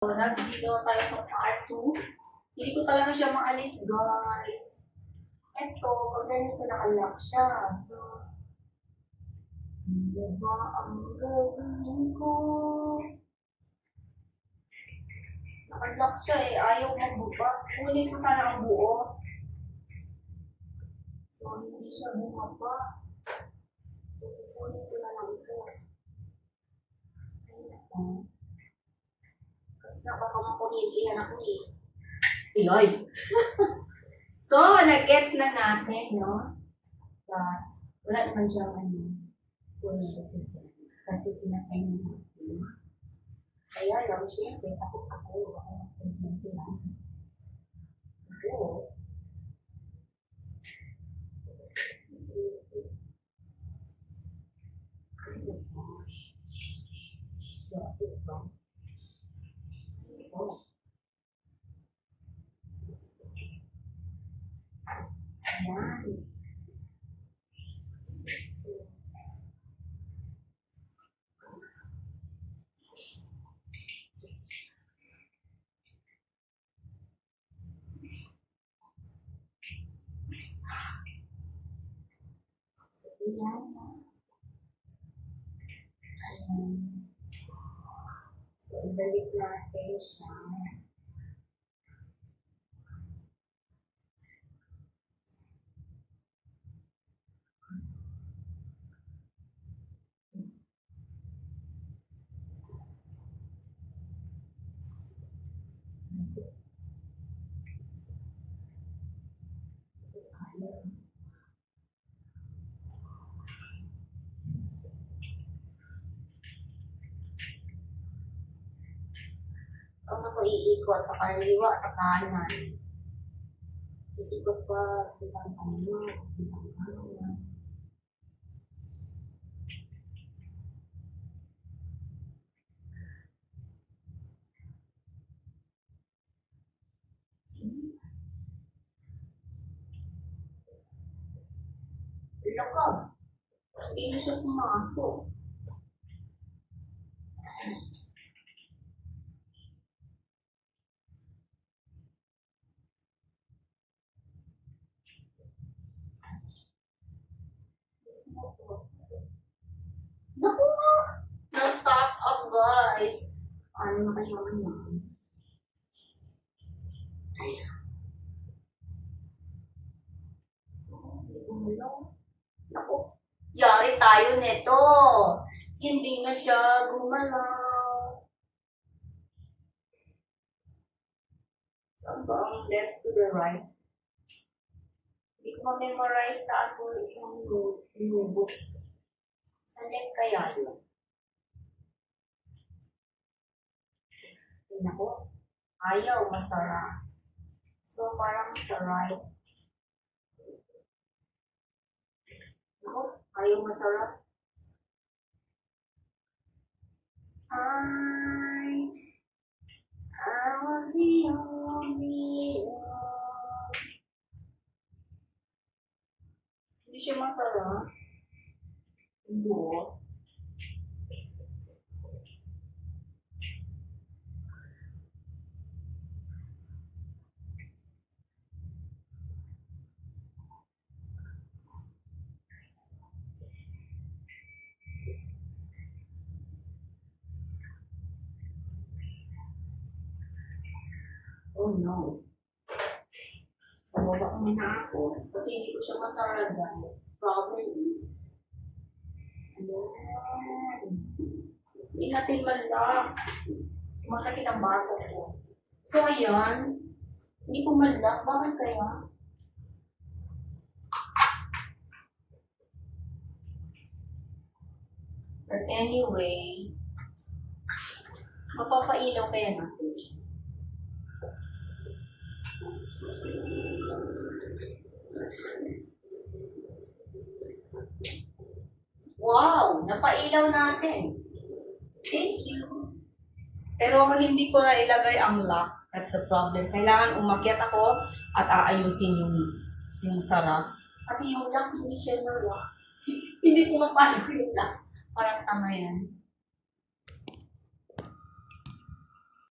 Nandito tayo sa part 2. Hindi ko talaga siya maalis, guys. Ito, pag ganito nakalock siya. So, ano ba ang gagawin ko? Nakalock siya eh. Ayaw magbuka. Kunin ko sana ang buo. So, hindi siya bumaba. So, kukunin ko na lang ito. Ay, nako. Yan ako eh. Iloy! so, nag-gets na natin, no? But, wala naman siyang ano, ko dyan. Kasi pinakain natin. Kaya lang, syempre, takot ako. Ako mag-content Ayan. Ayan. So, ibalik natin siya. Ako iikot sa kaliwa, sa kanan. Iikot pa, kitang kaliwa, kitang kanan. Loko. Hindi na siya pumasok. Naku! Na-stop up, guys. Ano na yan? Ayan. Oh, hindi gumalaw. Naku. Yari tayo neto. Hindi na siya gumalaw. Saan ba ang left to the right? Hindi ko ma-memorize sa ako isang nubo. Sa left kaya yun? Tingnan ko. Ayaw, masarap. So, parang sa right. Ako, ayaw masarap. I, I was the only one. Hindi siya masarap. Hindi. Oh no. Sa baba muna ako. Kasi hindi ko siya masarap, guys. Problem is, ayan. Hindi natin malak. Masakit ang bato ko. So, ayan. Hindi ko malak. Bakit kaya? But anyway, mapapailaw kaya natin siya. Wow! Napailaw natin. Thank you. Pero hindi ko na ilagay ang lock. That's the problem. Kailangan umakyat ako at aayusin yung, yung sarap. Kasi yung lock, hindi siya na lock. hindi ko mapasok yung lock. Parang tama yan.